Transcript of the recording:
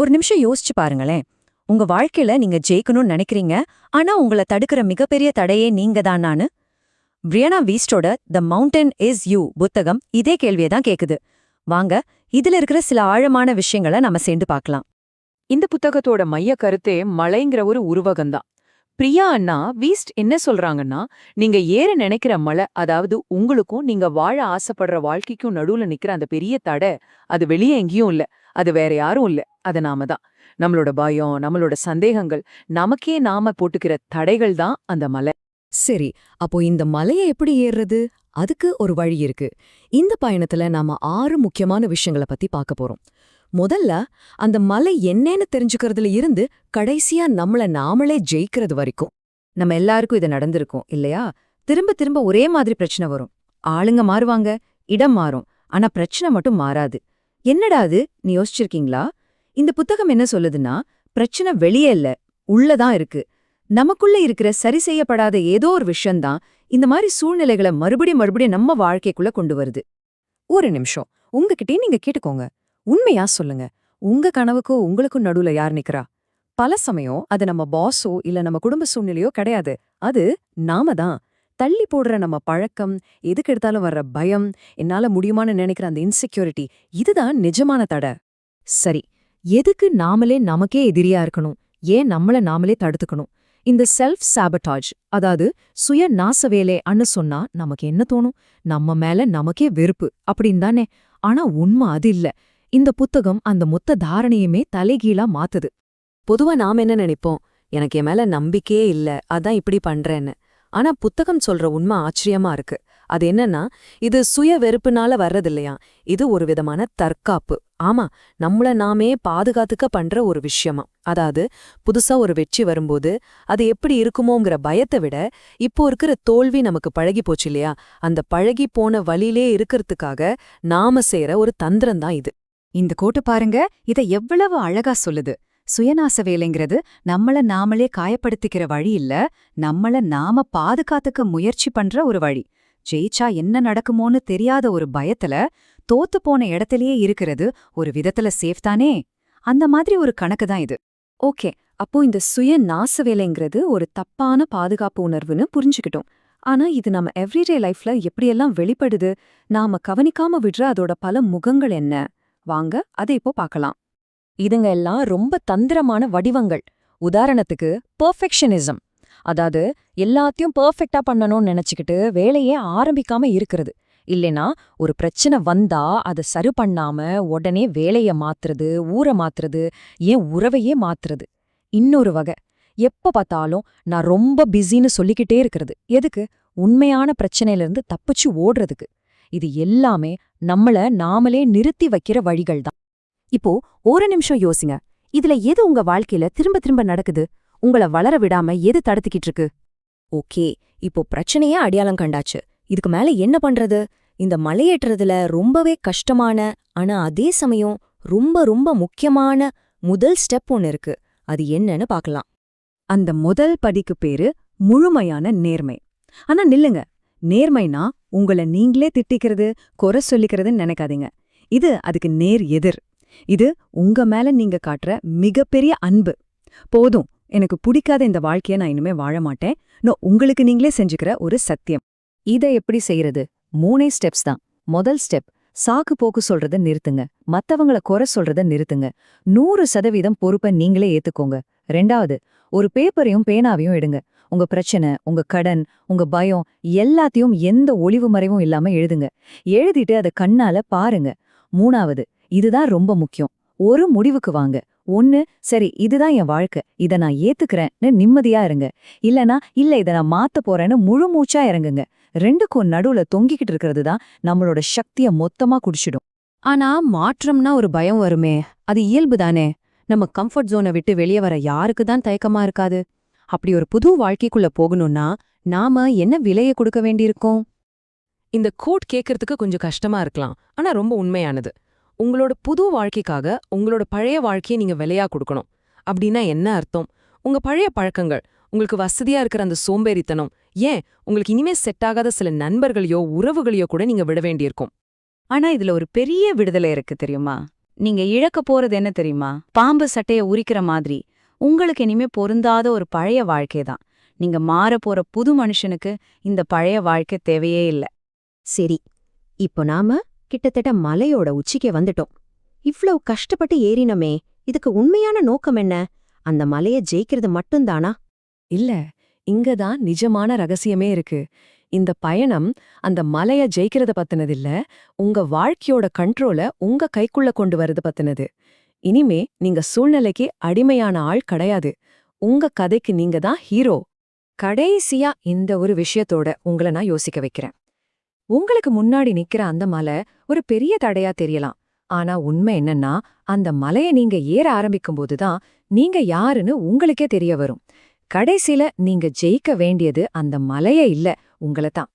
ஒரு நிமிஷம் யோசிச்சு பாருங்களேன். உங்க வாழ்க்கையில நீங்க ஜெயிக்கணும்னு நினைக்கிறீங்க. ஆனா உங்கள தடுக்கிற மிகப்பெரிய தடையே நீங்க தானான்னு பிரியானா வீஸ்டோட த மவுண்டன் இஸ் யூ புத்தகம் இதே கேள்வியை தான் கேக்குது. வாங்க இதுல இருக்கிற சில ஆழமான விஷயங்களை நம்ம சேர்ந்து பார்க்கலாம். இந்த புத்தகத்தோட மைய கருத்தே மழைங்கிற ஒரு உருவகம்தான். பிரியா அண்ணா வீஸ்ட் என்ன சொல்றாங்கன்னா நீங்க ஏற நினைக்கிற மலை அதாவது உங்களுக்கும் நீங்க வாழ ஆசைப்படுற வாழ்க்கைக்கும் நடுவுல நிக்கிற அந்த பெரிய தடை அது வெளியே எங்கேயும் இல்ல. அது வேற யாரும் இல்ல. அது நாம தான். நம்மளோட பயம் நம்மளோட சந்தேகங்கள் நமக்கே நாம போட்டுக்கிற தடைகள் தான் அந்த மலை. சரி அப்போ இந்த மலையை எப்படி ஏறுறது? அதுக்கு ஒரு வழி இருக்கு. இந்த பயணத்துல நாம ஆறு முக்கியமான விஷயங்கள பத்தி பார்க்க போறோம். முதல்ல அந்த மலை என்னன்னு தெரிஞ்சுக்கிறதுல இருந்து கடைசியா நம்மள நாமளே ஜெயிக்கிறது வரைக்கும். நம்ம எல்லாருக்கும் இது நடந்திருக்கும் இல்லையா? திரும்ப திரும்ப ஒரே மாதிரி பிரச்சனை வரும். ஆளுங்க மாறுவாங்க இடம் மாறும். ஆனா பிரச்சனை மட்டும் மாறாது. என்னடா அது? நீ யோசிச்சிருக்கீங்களா? இந்த புத்தகம் என்ன சொல்லுதுன்னா பிரச்சனை வெளியே இல்ல உள்ளதான் இருக்கு. நமக்குள்ள இருக்கிற சரி செய்யப்படாத ஏதோ ஒரு விஷயம்தான் இந்த மாதிரி சூழ்நிலைகளை மறுபடியும் மறுபடியும் நம்ம வாழ்க்கைக்குள்ள கொண்டு வருது. ஒரு நிமிஷம். உங்ககிட்டயும் நீங்க கேட்டுக்கோங்க. உண்மையா சொல்லுங்க. உங்க கனவுக்கும் உங்களுக்கும் நடுவுல யார் நிக்கிறா? பல சமயம் அது நம்ம பாஸோ இல்ல நம்ம குடும்ப சூழ்நிலையோ கிடையாது. அது நாம தான். தள்ளி போடுற நம்ம பழக்கம் எதுக்கு எடுத்தாலும் வர்ற பயம் என்னால முடியுமான்னு நினைக்கிற அந்த இன்செக்யூரிட்டி இதுதான் நிஜமான தடை. சரி எதுக்கு நாமளே நமக்கே எதிரியா இருக்கணும்? ஏன் நம்மள நாமளே தடுத்துக்கணும்? இந்த செல்ஃப் சாபட்டாஜ் அதாவது சுய நாச அன்னு சொன்னா நமக்கு என்ன தோணும்? நம்ம மேல நமக்கே வெறுப்பு அப்படின்னு தானே ஆனா உண்மை அது இல்ல. இந்த புத்தகம் அந்த மொத்த தாரணையுமே தலைகீழா மாத்துது. பொதுவா நாம என்ன நினைப்போம்? எனக்கு என் மேல நம்பிக்கையே இல்ல அதான் இப்படி பண்றேன்னு. ஆனா புத்தகம் சொல்ற உண்மை ஆச்சரியமா இருக்கு. அது என்னன்னா இது சுய வெறுப்புனால வர்றதில்லையா? இது ஒரு விதமான தற்காப்பு. ஆமா நம்மள நாமே பாதுகாத்துக்க பண்ற ஒரு விஷயமா. அதாவது புதுசா ஒரு வெற்றி வரும்போது அது எப்படி இருக்குமோங்கிற பயத்தை விட இப்போ இருக்கிற தோல்வி நமக்கு பழகி போச்சு இல்லையா? அந்த பழகி போன வழியிலே இருக்கிறதுக்காக நாம செய்யற ஒரு தந்திரம் தான் இது. இந்த கோட்டு பாருங்க இத எவ்வளவு அழகா சொல்லுது. சுயநாச வேலைங்கிறது நம்மள நாமளே காயப்படுத்திக்கிற வழி இல்ல நம்மள நாம பாதுகாத்துக்க முயற்சி பண்ற ஒரு வழி. ஜெயிச்சா என்ன நடக்குமோன்னு தெரியாத ஒரு பயத்துல தோத்து போன இடத்திலேயே இருக்கிறது ஒரு விதத்துல சேஃப் தானே? அந்த மாதிரி ஒரு கணக்கு தான் இது. ஓகே அப்போ இந்த சுய நாச வேலைங்கிறது ஒரு தப்பான பாதுகாப்பு உணர்வுன்னு புரிஞ்சுக்கிட்டோம். ஆனா இது நம்ம எவ்ரிடே லைஃப்ல எப்படியெல்லாம் வெளிப்படுது நாம கவனிக்காம விடுற அதோட பல முகங்கள் என்ன? வாங்க அதை இப்போ பார்க்கலாம். இதுங்க எல்லாம் ரொம்ப தந்திரமான வடிவங்கள். உதாரணத்துக்கு பர்ஃபெக்ஷனிசம் அதாவது எல்லாத்தையும் பெர்ஃபெக்ட்டா பண்ணணும்னு நினைச்சுக்கிட்டு வேலையே ஆரம்பிக்காம இருக்கிறது. இல்லைனா ஒரு பிரச்சனை வந்தா அதை சரி பண்ணாம உடனே வேலைய மாத்துறது ஊரை மாத்துறது ஏன் உறவையே மாத்துறது. இன்னொரு வகை. எப்ப பார்த்தாலும் நான் ரொம்ப பிஸின்னு சொல்லிக்கிட்டே இருக்கிறது. எதுக்கு? உண்மையான பிரச்சனையிலிருந்து தப்பிச்சு ஓடுறதுக்கு. இது எல்லாமே நம்மள நாமளே நிறுத்தி வைக்கிற வழிகள் தான் இப்போ ஒரு நிமிஷம் யோசிங்க. இதுல எது உங்க வாழ்க்கையில திரும்ப திரும்ப நடக்குது? உங்கள வளர விடாம எது தடுத்துக்கிட்டு இருக்கு ஓகே இப்போ பிரச்சனையே அடையாளம் கண்டாச்சு. இதுக்கு மேல என்ன பண்றது? இந்த மலையேற்றதுல ரொம்பவே கஷ்டமான ஆனா அதே சமயம் ரொம்ப ரொம்ப முக்கியமான முதல் ஸ்டெப் ஒன்னு இருக்கு. அது என்னன்னு பார்க்கலாம். அந்த முதல் படிக்கு பேரு முழுமையான நேர்மை. ஆனா நில்லுங்க நேர்மைனா உங்கள நீங்களே திட்டிக்கிறது குறை சொல்லிக்கிறதுன்னு நினைக்காதீங்க. இது அதுக்கு நேர் எதிர். இது உங்க மேல நீங்க காட்டுற மிகப்பெரிய அன்பு. போதும் எனக்கு பிடிக்காத இந்த வாழ்க்கைய நான் இனிமே வாழ மாட்டேன். நோ உங்களுக்கு நீங்களே செஞ்சுக்கிற ஒரு சத்தியம். இதை எப்படி செய்யறது? மூணே ஸ்டெப்ஸ் தான். முதல் ஸ்டெப் சாக்கு போக்கு சொல்றத நிறுத்துங்க. மத்தவங்கள குறை சொல்றத நிறுத்துங்க. நூறு சதவீதம் பொறுப்பை நீங்களே ஏத்துக்கோங்க. ரெண்டாவது ஒரு பேப்பரையும் பேனாவையும் எடுங்க. உங்க பிரச்சனை உங்க கடன் உங்க பயம் எல்லாத்தையும் எந்த ஒளிவு மறைவும் இல்லாம எழுதுங்க. எழுதிட்டு அதை கண்ணால பாருங்க. மூணாவது இதுதான் ரொம்ப முக்கியம். ஒரு முடிவுக்கு வாங்க. ஒன்னு சரி இதுதான் என் வாழ்க்கை. இத நான் ஏத்துக்கிறேன்னு நிம்மதியா இருங்க. இல்லனா இல்ல இத நான் மாத்த போறேன்னு முழு மூச்சா இறங்குங்க. ரெண்டுக்கும் நடுவுல தொங்கிக்கிட்டு இருக்கிறது தான் நம்மளோட சக்திய மொத்தமா குடிச்சிடும். ஆனா மாற்றம்னா ஒரு பயம் வருமே. அது இயல்புதானே நம்ம கம்ஃபர்ட் ஜோனை விட்டு வெளியே வர யாருக்கு தான் தயக்கமா இருக்காது? அப்படி ஒரு புது வாழ்க்கைக்குள்ள போகணும்னா நாம என்ன விலைய கொடுக்க வேண்டியிருக்கோம்? இந்த கோட் கேட்கறதுக்கு கொஞ்சம் கஷ்டமா இருக்கலாம். ஆனா ரொம்ப உண்மையானது. உங்களோட புது வாழ்க்கைக்காக உங்களோட பழைய வாழ்க்கையை நீங்க விலையா கொடுக்கணும். அப்படின்னா என்ன அர்த்தம்? உங்க பழைய பழக்கங்கள் உங்களுக்கு வசதியா இருக்கிற அந்த சோம்பேறித்தனம் ஏன்? உங்களுக்கு இனிமே செட் ஆகாத சில நண்பர்களையோ உறவுகளையோ கூட நீங்க விட வேண்டியிருக்கும். ஆனா இதுல ஒரு பெரிய விடுதலை இருக்கு தெரியுமா? நீங்க இழக்க போறது என்ன தெரியுமா? பாம்பு சட்டைய உரிக்கிற மாதிரி. உங்களுக்கு இனிமே பொருந்தாத ஒரு பழைய வாழ்க்கை தான். நீங்க மாற போற புது மனுஷனுக்கு இந்த பழைய வாழ்க்கை தேவையே இல்ல. சரி இப்போ நாம கிட்டத்தட்ட மலையோட உச்சிக்கு வந்துட்டோம். இவ்ளோ கஷ்டப்பட்டு ஏறினமே இதுக்கு உண்மையான நோக்கம் என்ன? அந்த மலைய ஜெயிக்கிறது மட்டும்தானா? இல்ல இங்கதான் நிஜமான ரகசியமே இருக்கு. இந்த பயணம் அந்த மலைய ஜெயிக்கிறத பத்தினதில்ல உங்க வாழ்க்கையோட கண்ட்ரோல உங்க கைக்குள்ள கொண்டு வரது பத்தினது. இனிமே நீங்க சூழ்நிலைக்கு அடிமையான ஆள் கிடையாது. உங்க கதைக்கு நீங்க தான் ஹீரோ. கடைசியா இந்த ஒரு விஷயத்தோட உங்களை நான் யோசிக்க வைக்கிறேன். உங்களுக்கு முன்னாடி நிக்கிற அந்த மலை ஒரு பெரிய தடையா தெரியலாம். ஆனா உண்மை என்னன்னா அந்த மலைய நீங்க ஏற ஆரம்பிக்கும் போதுதான் நீங்க யாருன்னு உங்களுக்கே தெரிய வரும். கடைசில நீங்க ஜெயிக்க வேண்டியது அந்த மலைய இல்ல உங்கள தான்.